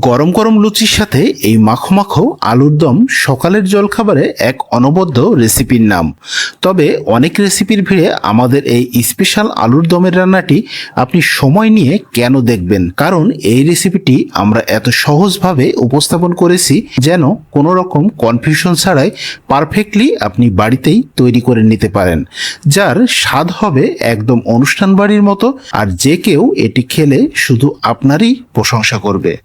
গরম গরম লুচির সাথে এই মাখো মাখো আলুর দম সকালের জলখাবারে এক অনবদ্য রেসিপির নাম। তবে অনেক রেসিপির ভিড়ে আমাদের এই স্পেশাল আলুর দমের রান্নাটি আপনি সময় নিয়ে কেন দেখবেন? কারণ এই রেসিপিটি আমরা এত সহজভাবে উপস্থাপন করেছি যেন কোনো রকম কনফিউশন ছাড়াই পারফেক্টলি আপনি বাড়িতেই তৈরি করে নিতে পারেন। যার স্বাদ হবে একদম অনুষ্ঠান বাড়ির মতো আর যে কেউ এটি খেলে শুধু আপনারই প্রশংসা করবে।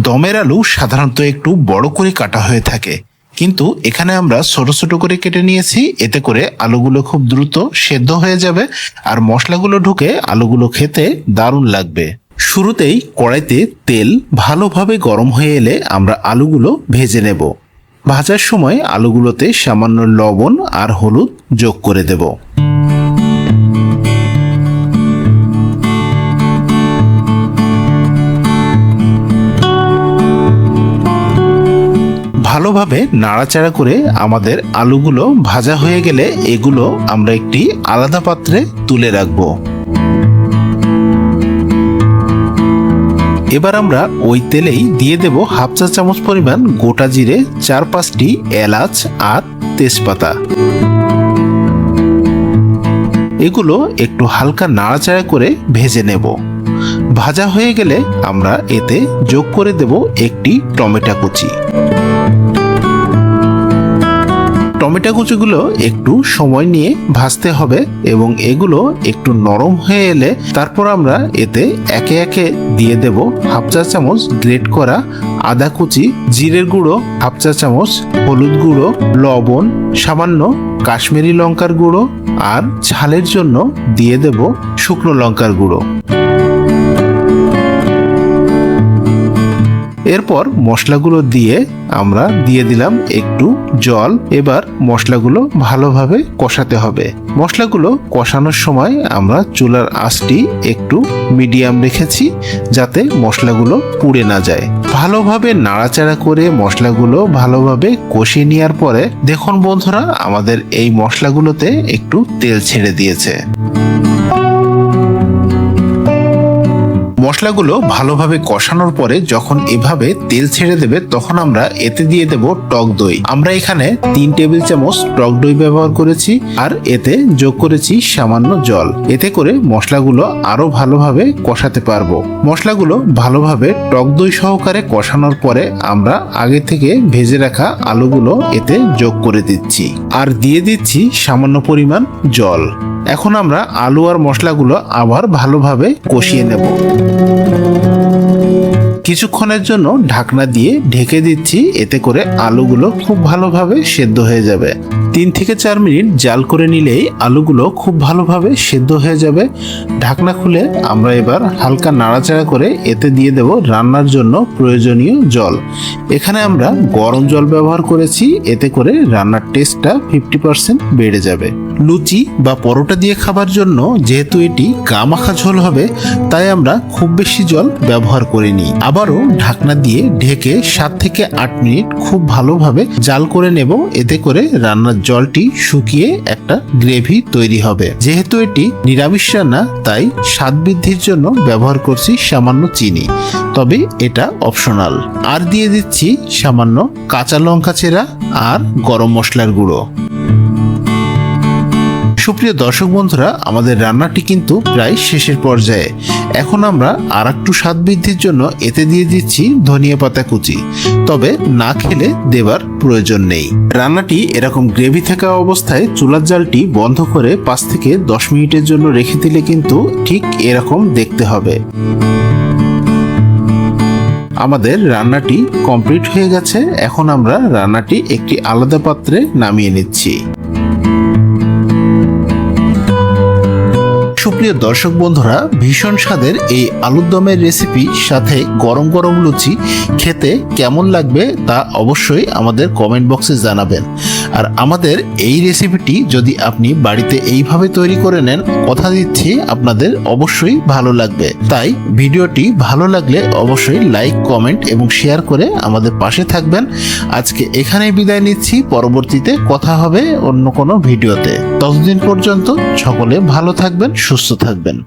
দমের আলু সাধারণত একটু বড় করে কাটা হয়ে থাকে। কিন্তু এখানে আমরা ছোট ছোট করে কেটে নিয়েছি। এতে করে আলুগুলো খুব দ্রুত সেদ্ধ হয়ে যাবে আর মশলাগুলো ঢুকে আলুগুলো খেতে দারুণ লাগবে। শুরুতেই কড়াইতে তেল ভালোভাবে গরম হয়ে এলে আমরা আলুগুলো ভেজে নেব। ভাজার সময় আলুগুলোতে সামান্য লবণ আর হলুদ যোগ করে দেব। ভালোভাবে নাড়াচাড়া করে আমাদের আলুগুলো ভাজা হয়ে গেলে এগুলো আমরা একটি আলাদা পাত্রে তুলে রাখব। এবার আমরা ওই তেলেই দিয়ে দেব হাফ চা চামচ পরিমাণ গোটা জিরে, চার পাঁচটি এলাচ আর তেজপাতা। এগুলো একটু হালকা নাড়াচাড়া করে ভেজে নেব। ভাজা হয়ে গেলে আমরা এতে যোগ করে দেব একটি টমেটো কুচি। টমেটো কুচিগুলো একটু সময় নিয়ে ভাজতে হবে এবং এগুলো একটু নরম হয়ে এলে তারপর আমরা এতে একে একে দিয়ে দেব হাফ চা চামচ গ্রেট করা আদা কুচি, জিরের গুঁড়ো, হাফ চা চামচ হলুদ গুঁড়ো, লবণ, সামান্য কাশ্মীরি লঙ্কার গুঁড়ো আর ঝালের জন্য দিয়ে দেব শুকনো লঙ্কার গুঁড়ো। এরপর মশলাগুলো দিয়ে আমরা দিয়ে দিলাম একটু জল। এবার মশলাগুলো ভালোভাবে কষাতে হবে। মশলাগুলো কষানোর সময় আমরা চুলার আঁচটি একটু মিডিয়াম রেখেছি যাতে মশলাগুলো পুড়ে না যায়। ভালোভাবে নাড়াচাড়া করে মশলাগুলো ভালোভাবে কষিয়ে নেওয়ার পরে, দেখুন বন্ধুরা, আমাদের এই মশলাগুলোতে একটু তেল ছেড়ে দিয়েছে। মশলাগুলো ভালোভাবে কষানোর পরে যখন এভাবে তেল ছেড়ে দেবে, তখন আমরা এতে দিয়ে দেব টক দই। আমরা এখানে তিন টেবিল চামচ টক দই ব্যবহার করেছি আর এতে যোগ করেছি সামান্য জল। এতে করে মশলাগুলো আরও ভালোভাবে কষাতে পারব। মশলাগুলো ভালোভাবে টক দই সহকারে কষানোর পরে আমরা আগে থেকে ভেজে রাখা আলুগুলো এতে যোগ করে দিচ্ছি। আর দিয়ে দিচ্ছি সামান্য পরিমাণ জল। এখন আমরা আলু আর মশলাগুলো আবার ভালোভাবে কষিয়ে নেব। কিছুক্ষণের জন্য ঢাকনা দিয়ে ঢেকে দিচ্ছি, এতে করে আলুগুলো খুব ভালোভাবে সেদ্ধ হয়ে যাবে। তিন থেকে চার মিনিট জাল করে নিলেই আলুগুলো খুব ভালোভাবে সেদ্ধ হয়ে যাবে। ঢাকনা খুলে আমরা এবার হালকা নাড়াচাড়া করে এতে দিয়ে দেব রান্নার জন্য প্রয়োজনীয় জল। এখানে আমরা গরম জল ব্যবহার করেছি, এতে করে রান্নার টেস্টটা ফিফটি পার্সেন্ট বেড়ে যাবে। লুচি বা পরোটা দিয়ে খাবার জন্য যেহেতু এটি গা মাখা ঝোল হবে, তাই আমরা খুব বেশি জল ব্যবহার করিনি। আবারও ঢাকনা দিয়ে ঢেকে সাত থেকে আট মিনিট খুব ভালোভাবে জাল করে নেব। এতে করে রান্নার জলটি শুকিয়ে একটা গ্রেভি তৈরি হবে। যেহেতু এটি নিরামিষ রান্না, তাই স্বাদ বৃদ্ধির জন্য ব্যবহার করছি সামান্য চিনি। তবে এটা অপশনাল। আর দিয়ে দিচ্ছি সামান্য কাঁচা লঙ্কা চেরা আর গরম মশলার গুঁড়ো। সুপ্রিয় দর্শক বন্ধুরা, আমাদের রান্নাটি কিন্তু প্রায় শেষের পর্যায়ে। এখন আমরা আর একটু স্বাদ বৃদ্ধির জন্য এতে দিয়ে দিচ্ছি ধনিয়া পাতা কুচি। তবে না খেলে দেবার প্রয়োজন নেই। রান্নাটি এরকম গ্রেভি থাকা অবস্থায় চুলার জালটি বন্ধ করে পাঁচ থেকে দশ মিনিটের জন্য রেখে দিলে কিন্তু ঠিক এরকম দেখতে হবে। আমাদের রান্নাটি কমপ্লিট হয়ে গেছে। এখন আমরা রান্নাটি একটি আলাদা পাত্রে নামিয়ে নিচ্ছি। সুপ্রিয় দর্শক বন্ধুরা, ভীষণ স্বাদের এই আলুর দমের রেসিপি সাথে গরম গরম লুচি খেতে কেমন লাগবে তা অবশ্যই আমাদের কমেন্ট বক্সে জানাবেন। আর আমাদের এই রেসিপিটি যদি আপনি বাড়িতে এইভাবে তৈরি করে নেন, কথা দিচ্ছি, আপনাদের অবশ্যই ভালো লাগবে। তাই ভিডিওটি ভালো লাগলে অবশ্যই লাইক কমেন্ট এবং শেয়ার করে আমাদের পাশে থাকবেন। আজকে এখানেই বিদায় নিচ্ছি, পরবর্তীতে কথা হবে অন্য কোনো ভিডিওতে। ততদিন পর্যন্ত সকলে ভালো থাকবেন, সুস্থ থাকবেন।